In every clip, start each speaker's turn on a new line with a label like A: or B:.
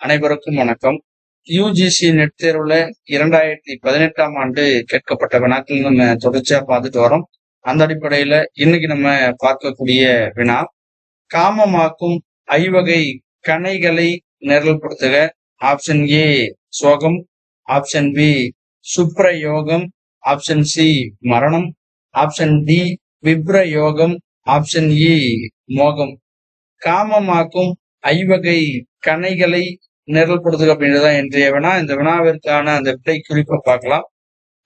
A: அனைவருக்கும் வணக்கம். UGC net தேர்வுல இரண்டாயிரத்தி பதினெட்டாம் ஆண்டு கேட்கப்பட்ட வினாக்கள் நம்ம தொடர்ச்சியா பார்த்துட்டு வரோம். அந்த அடிப்படையில இன்னைக்கு நம்ம பார்க்கக்கூடிய வினா காமமாக்கும் ஐவகை கணைகளை நிரல்படுத்துக. ஆப்ஷன் ஏ சோகம். ஆப்ஷன் பி சுப்ரயோகம். ஆப்ஷன் சி மரணம். ஆப்ஷன் டி விப்ரயோகம். ஆப்ஷன் இ e, மோகம். காமமாக்கும் ஐவகை கணைகளை நிரல்படுத்துக அப்படின்றதான் இன்றைய வினா. இந்த வினாவிற்கான அந்த விடை குறிப்பை பார்க்கலாம்.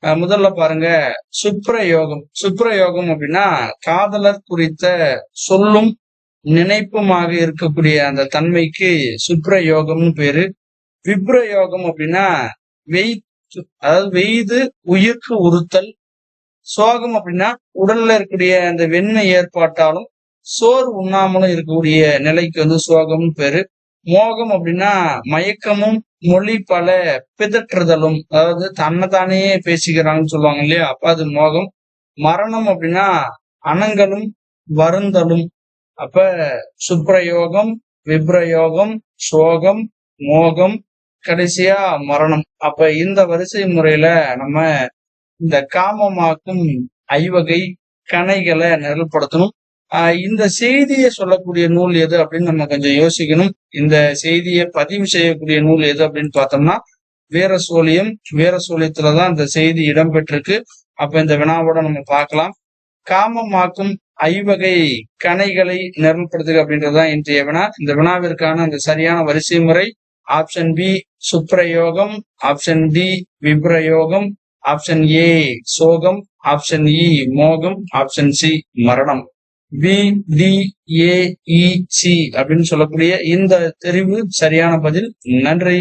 A: அஹ் முதல்ல பாருங்க சுப்ரயோகம். சுப்ரயோகம் அப்படின்னா காதலர் குறித்த சொல்லும் நினைப்புமாக இருக்கக்கூடிய அந்த தன்மைக்கு சுப்ரயோகம்னு பேரு. விப்ரயோகம் அப்படின்னா வெய் அதாவது வெய்து உயிர்க்கு உறுத்தல். சோகம் அப்படின்னா உடல்ல இருக்கக்கூடிய அந்த வெண்மை ஏற்பாட்டாலும் சோறு உண்ணாமலும் இருக்கக்கூடிய நிலைக்கு வந்து சோகம்னு பேரு. மோகம் அப்படின்னா மயக்கமும் மொழி பல பிதற்றுதலும் அதாவது தன்னைத்தானே பேசிக்கிறாங்கன்னு சொல்லுவாங்க இல்லையா? அப்ப அது மோகம். மரணம் அப்படின்னா அனங்கலும் வருந்தலும். அப்ப சுப்ரயோகம் விப்ரயோகம் சோகம் மோகம் கடைசியா மரணம். அப்ப இந்த வரிசை முறையில நம்ம இந்த காமமாக்கும் ஐவகை கணைகளை நிரல்படுத்தணும். இந்த செய்தியை சொல்லக்கூடிய நூல் எது அப்படின்னு நம்ம கொஞ்சம் யோசிக்கணும். இந்த செய்தியை பதிவு செய்யக்கூடிய நூல் எது அப்படின்னு பார்த்தோம்னா வீர சோழியம் வீர சோழியத்துலதான் இந்த செய்தி இடம்பெற்றிருக்கு. அப்ப இந்த வினாவோட நம்ம பார்க்கலாம். காமமாக்கும் ஐவகை கணைகளை நிரல்படுத்துக அப்படின்றதுதான் இன்றைய வினா. இந்த வினாவிற்கான அந்த சரியான வரிசை முறை. ஆப்ஷன் பி சுப்ரயோகம் ஆப்ஷன் டி விப்ரயோகம். ஆப்ஷன் ஏ சோகம். ஆப்ஷன் இ மோகம். ஆப்ஷன் சி மரணம். B D A E C அப்படின்னு சொல்லக்கூடிய இந்த தெரிவு சரியான பதில். நன்றி.